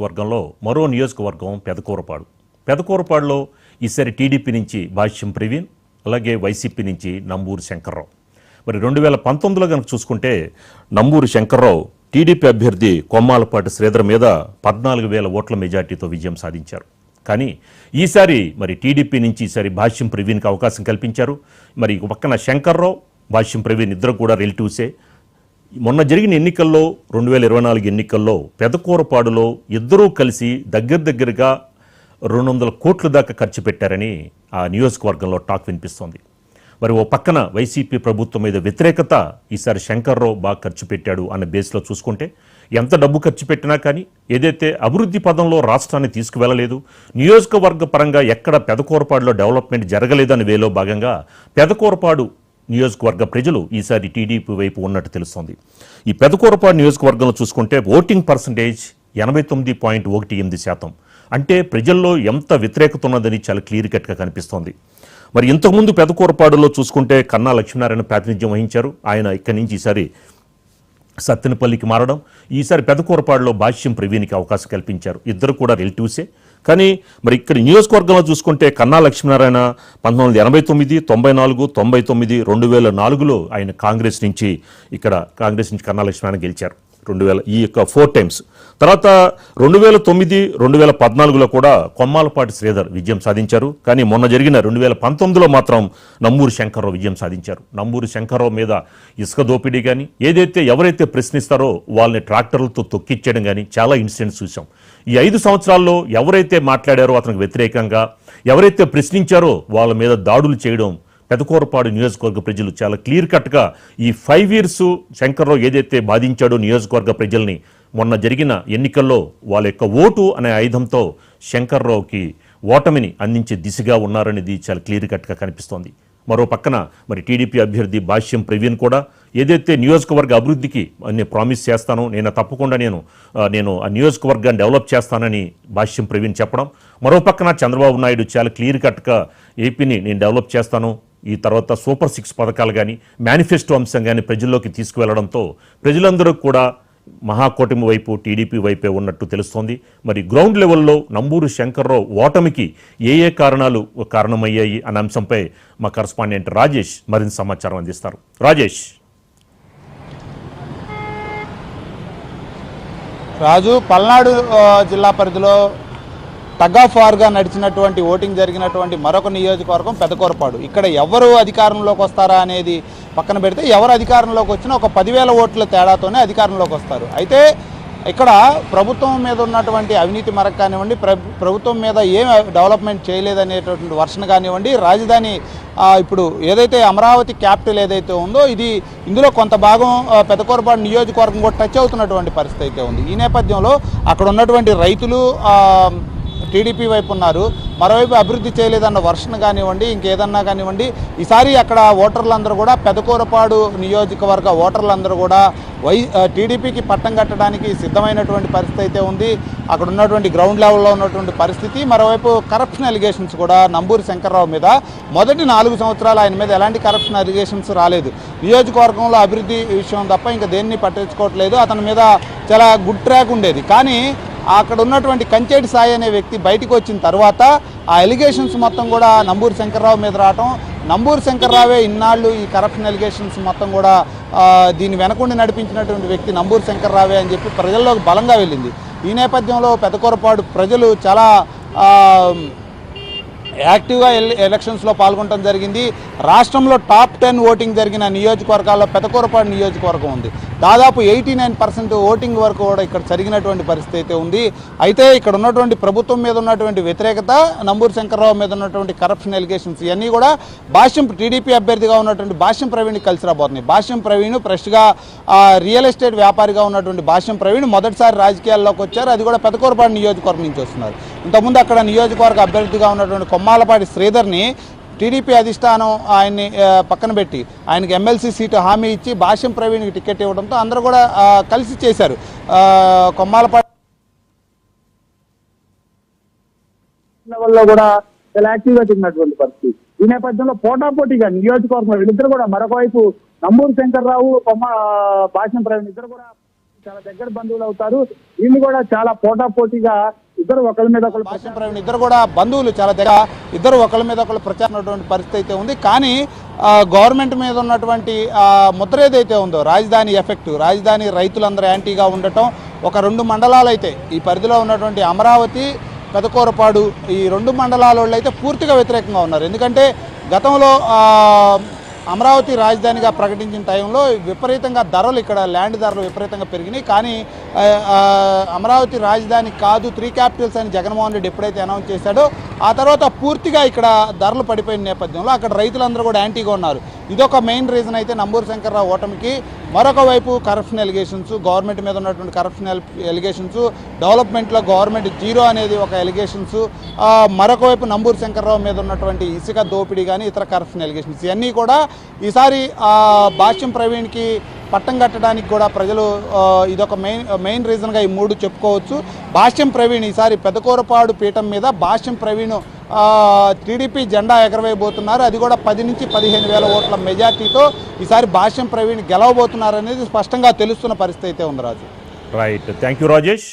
వర్గంలో మరో నియోజకవర్గం పెదకూరపాడు. పెదకూరపాడులో ఈసారి టీడీపీ నుంచి భాష్యం ప్రవీణ్ అలాగే వైసీపీ నుంచి నంబూరు శంకర్రావు. మరి రెండు వేల పంతొమ్మిదిలో కనుక చూసుకుంటే నంబూరు శంకర్రావు టీడీపీ అభ్యర్థి కొమ్మాలపాటి శ్రీధర్ మీద పద్నాలుగు వేల ఓట్ల మెజార్టీతో విజయం సాధించారు. కానీ ఈసారి మరి టీడీపీ నుంచి ఈసారి భాష్యం ప్రవీణ్కి అవకాశం కల్పించారు. మరి ఒక పక్కన శంకర్రావు భాష్యం ప్రవీణ్ ఇద్దరు కూడా రిలేటివ్సే మొన్న జరిగిన ఎన్నికల్లో రెండు వేల ఇరవై నాలుగు ఎన్నికల్లో పెదకూరపాడులో ఇద్దరూ కలిసి దగ్గర దగ్గరగా రెండు వందల కోట్ల దాకా ఖర్చు పెట్టారని ఆ నియోజకవర్గంలో టాక్ వినిపిస్తోంది. మరి ఓ పక్కన వైసీపీ ప్రభుత్వం మీద వ్యతిరేకత ఈసారి శంకర్రావు బాగా ఖర్చు పెట్టాడు అన్న బేస్లో చూసుకుంటే ఎంత డబ్బు ఖర్చు పెట్టినా కానీ ఏదైతే అభివృద్ధి పదంలో రాష్ట్రాన్ని తీసుకువెళ్ళలేదు నియోజకవర్గ పరంగా ఎక్కడ పెదకూరపాడులో డెవలప్మెంట్ జరగలేదని వేలో భాగంగా పెదకూరపాడు నియోజకవర్గ ప్రజలు ఈసారి టీడీపీ వైపు ఉన్నట్టు తెలుస్తోంది. ఈ పెదకూరపాడు నియోజకవర్గంలో చూసుకుంటే ఓటింగ్ పర్సంటేజ్ ఎనభై తొమ్మిది పాయింట్ ఒకటి ఎనిమిది శాతం. అంటే ప్రజల్లో ఎంత వ్యతిరేకత ఉన్నదని చాలా క్లియర్ కట్గా కనిపిస్తోంది. మరి ఇంతకుముందు పెదకూరపాడులో చూసుకుంటే కన్నా లక్ష్మీనారాయణ ప్రాతినిధ్యం వహించారు. ఆయన ఇక్కడి నుంచి ఈసారి సత్తెనపల్లికి మారడం. ఈసారి పెదకూరపాడులో భాష్యం ప్రవీణ్కి అవకాశం కల్పించారు. ఇద్దరు కూడా రిలేటివ్సే కానీ మరి ఇక్కడ నియోజకవర్గంలో చూసుకుంటే కన్నా లక్ష్మీనారాయణ పంతొమ్మిది వందల ఎనభై తొమ్మిది తొంభై నాలుగు తొంభై తొమ్మిది రెండు వేల నాలుగులో ఆయన కాంగ్రెస్ నుంచి ఇక్కడ కాంగ్రెస్ నుంచి కన్నా లక్ష్మీనారాయణ గెలిచారు. రెండు వేల ఈ యొక్క ఫోర్ టైమ్స్. తర్వాత రెండు వేల తొమ్మిది రెండు వేల పద్నాలుగులో కూడా కొమ్మాలపాటి శ్రీధర్ విజయం సాధించారు. కానీ మొన్న జరిగిన రెండు వేల పంతొమ్మిదిలో మాత్రం నంబూరు శంకర్రావు విజయం సాధించారు. నంబూరు శంకర్రావు మీద ఇసుక దోపిడీ కానీ ఏదైతే ఎవరైతే ప్రశ్నిస్తారో వాళ్ళని ట్రాక్టర్లతో తొక్కిచ్చేయడం కానీ చాలా ఇన్సిడెంట్స్ చూసాం ఈ ఐదు సంవత్సరాల్లో ఎవరైతే మాట్లాడారో అతనికి వ్యతిరేకంగా ఎవరైతే ప్రశ్నించారో వాళ్ళ మీద దాడులు చేయడం పెదకూరపాడు నియోజకవర్గ ప్రజలు చాలా క్లియర్ కట్గా ఈ ఫైవ్ ఇయర్స్ శంకర్రావు ఏదైతే బాధించాడో నియోజకవర్గ ప్రజల్ని మొన్న జరిగిన ఎన్నికల్లో వాళ్ళ యొక్క ఓటు అనే ఆయుధంతో శంకర్రావుకి ఓటమిని అందించే దిశగా ఉన్నారనేది చాలా క్లియర్ కట్గా కనిపిస్తోంది. మరో పక్కన మరి టీడీపీ అభ్యర్థి భాష్యం ప్రవీణ్ కూడా ఏదైతే నియోజకవర్గ అభివృద్ధికి నేను ప్రామిస్ చేస్తాను నేను తప్పకుండా నేను నేను ఆ నియోజకవర్గాన్ని డెవలప్ చేస్తానని భాష్యం ప్రవీణ్ చెప్పడం. మరో పక్కన చంద్రబాబు నాయుడు చాలా క్లియర్ కట్గా ఏపీని నేను డెవలప్ చేస్తాను ఈ తర్వాత సూపర్ సిక్స్ పథకాలు కానీ మేనిఫెస్టో అంశం కానీ ప్రజల్లోకి తీసుకువెళ్ళడంతో ప్రజలందరూ కూడా మహాకూటమి వైపు టీడీపీ వైపే ఉన్నట్టు తెలుస్తోంది. మరి గ్రౌండ్ లెవెల్లో నంబూరు శంకర్రావు ఓటమికి ఏ ఏ కారణాలు కారణమయ్యాయి అనే అంశంపై మా కరస్పాండెంట్ రాజేష్ మరింత సమాచారం అందిస్తారు. రాజేష్. రాజు పల్నాడు జిల్లా పరిధిలో టగ్ ఆఫ్ వార్గా నడిచినటువంటి ఓటింగ్ జరిగినటువంటి మరొక నియోజకవర్గం పెదకూరపాడు. ఇక్కడ ఎవరు అధికారంలోకి వస్తారా అనేది పక్కన పెడితే ఎవరు అధికారంలోకి వచ్చినా ఒక పదివేల ఓట్ల తేడాతోనే అధికారంలోకి వస్తారు. అయితే ఇక్కడ ప్రభుత్వం మీద ఉన్నటువంటి అవినీతి మరక కానివ్వండి ప్రభుత్వం మీద ఏం డెవలప్మెంట్ చేయలేదనేటటువంటి వర్షన కానివ్వండి రాజధాని ఇప్పుడు ఏదైతే అమరావతి క్యాపిటల్ ఏదైతే ఉందో ఇది ఇందులో కొంత భాగం ఆ, పెదకూరపాడు నియోజకవర్గం కూడా టచ్ అవుతున్నటువంటి పరిస్థితి అయితే ఉంది. ఈ నేపథ్యంలో అక్కడ ఉన్నటువంటి రైతులు టీడీపీ వైపు ఉన్నారు. మరోవైపు అభివృద్ధి చేయలేదన్న వర్షన కానివ్వండి ఇంకేదన్నా కానివ్వండి ఈసారి అక్కడ ఓటర్లందరూ కూడా పెదకూరపాడు నియోజకవర్గ ఓటర్లందరూ కూడా వై టీడీపీకి పట్టం కట్టడానికి సిద్ధమైనటువంటి పరిస్థితి అయితే ఉంది. అక్కడ ఉన్నటువంటి గ్రౌండ్ లెవెల్లో ఉన్నటువంటి పరిస్థితి. మరోవైపు కరప్షన్ అలిగేషన్స్ కూడా నంబూరి శంకర్రావు మీద. మొదటి నాలుగు సంవత్సరాలు ఆయన మీద ఎలాంటి కరప్షన్ అలిగేషన్స్ రాలేదు. నియోజకవర్గంలో అభివృద్ధి విషయం తప్ప ఇంకా దేన్ని పట్టించుకోవట్లేదు. అతని మీద చాలా గుడ్ ట్రాక్ ఉండేది. కానీ అక్కడ ఉన్నటువంటి కంచేటి సాయి అనే వ్యక్తి బయటకు వచ్చిన తర్వాత ఆ ఎలిగేషన్స్ మొత్తం కూడా నంబూరి శంకర్రావు మీద రావటం. నంబూరి శంకర్రావే ఇన్నాళ్ళు ఈ కరప్షన్ ఎలిగేషన్స్ మొత్తం కూడా దీని దీన్ని వెనకుండి నడిపించినటువంటి వ్యక్తి నంబూరి శంకర్రావే అని చెప్పి ప్రజల్లోకి బలంగా వెళ్ళింది. ఈ నేపథ్యంలో పెదకూరపాడు ప్రజలు చాలా యాక్టివ్గా ఎల్- ఎలక్షన్స్లో పాల్గొనడం జరిగింది. రాష్ట్రంలో టాప్ టెన్ ఓటింగ్ జరిగిన నియోజకవర్గాల్లో పెదకూరపాడు నియోజకవర్గం ఉంది. దాదాపు ఎయిటీ నైన్ పర్సెంట్ ఓటింగ్ వరకు కూడా ఇక్కడ జరిగినటువంటి పరిస్థితి అయితే ఉంది. అయితే ఇక్కడ ఉన్నటువంటి ప్రభుత్వం మీద ఉన్నటువంటి వ్యతిరేకత నంబూరు శంకర్రావు మీద ఉన్నటువంటి కరప్షన్ ఎలిగేషన్స్ ఇవన్నీ కూడా భాష్యం టీడీపీ అభ్యర్థిగా ఉన్నటువంటి భాష్యం ప్రవీణ్కి కలిసి రాబోతున్నాయి. భాష్యం ప్రవీణ్ ఫ్రెష్గా రియల్ ఎస్టేట్ వ్యాపారిగా ఉన్నటువంటి భాష్యం ప్రవీణ్ మొదటిసారి రాజకీయాల్లోకి వచ్చారు. అది కూడా పెదకూరపాడు నియోజకవర్గం నుంచి వస్తున్నారు. ఇంతకుముందు అక్కడ నియోజకవర్గ అభ్యర్థిగా ఉన్నటువంటి కొమ్మాలపాటి శ్రీధర్ని టీడీపీ అధిష్టానం ఆయన్ని పక్కన పెట్టి ఆయనకి ఎమ్మెల్సీ సీటు హామీ ఇచ్చి భాష్యం ప్రవీణ్కి టికెట్ ఇవ్వడంతో అందరూ కూడా కలిసి చేశారు. కొమ్మాలపాటి వల్ల కూడా చాలా యాక్టివ్గా పరిస్థితి. ఈ నేపథ్యంలో పోటాపోటీగా నియోజకవర్గం వీళ్ళిద్దరు కూడా మరొక వైపు శంకర్రావు కొమ్మ భాషం ప్రవీణ్ ఇద్దరు కూడా చాలా దగ్గర బంధువులు అవుతారు. వీళ్ళు కూడా చాలా పోటా పోటీగా ఇద్దరు ఒకరి మీద ఒకరు భాష్యం ప్రవీణ్ ఇద్దరు కూడా బంధువులు చాలా దగ్గర. ఇద్దరు ఒకళ్ళ మీద ఒకళ్ళు ప్రచారం పరిస్థితి అయితే ఉంది. కానీ గవర్నమెంట్ మీద ఉన్నటువంటి ముద్ర ఏదైతే ఉందో రాజధాని ఎఫెక్ట్ రాజధాని రైతులందరూ యాంటీగా ఉండటం ఒక రెండు మండలాలు అయితే ఈ పరిధిలో ఉన్నటువంటి అమరావతి పెదకూరపాడు ఈ రెండు మండలాల వాళ్ళు అయితే పూర్తిగా వ్యతిరేకంగా ఉన్నారు. ఎందుకంటే గతంలో అమరావతి రాజధానిగా ప్రకటించిన టైంలో విపరీతంగా ధరలు ఇక్కడ ల్యాండ్ ధరలు విపరీతంగా పెరిగినాయి. కానీ అమరావతి రాజధాని కాదు త్రీ క్యాపిటల్స్ అని జగన్మోహన్ రెడ్డి ఎప్పుడైతే అనౌన్స్ చేశాడో ఆ తర్వాత పూర్తిగా ఇక్కడ ధరలు పడిపోయిన నేపథ్యంలో అక్కడ రైతులందరూ కూడా యాంటీగా ఉన్నారు. ఇదొక మెయిన్ రీజన్ అయితే నంబూరు శంకర్రావు ఓటమికి. మరొక వైపు కరప్షన్ ఎలిగేషన్స్ గవర్నమెంట్ మీద ఉన్నటువంటి కరప్షన్ ఎలిగేషన్స్ డెవలప్మెంట్లో గవర్నమెంట్ జీరో అనేది ఒక ఎలిగేషన్స్ మరొక వైపు నంబూరు శంకర్రావు మీద ఉన్నటువంటి ఇసుక దోపిడీ కానీ ఇతర కరప్షన్ ఎలిగేషన్స్ ఇవన్నీ కూడా ఈసారి భాష్యం ప్రవీణ్కి పట్టం కట్టడానికి కూడా ప్రజలు ఇదొక మెయిన్ మెయిన్ రీజన్గా ఈ మూడు చెప్పుకోవచ్చు. భాష్యం ప్రవీణ్ ఈసారి పెదకూరపాడు పీఠం మీద భాష్యం ప్రవీణ్ టీడీపీ జెండా ఎగరవేయబోతున్నారు. అది కూడా పది నుంచి పదిహేను వేల ఓట్ల మెజార్టీతో ఈసారి భాష్యం ప్రవీణ్ గెలవబోతున్నారు అనేది స్పష్టంగా తెలుస్తున్న పరిస్థితి అయితే ఉంది Raju. Right thank you Rajesh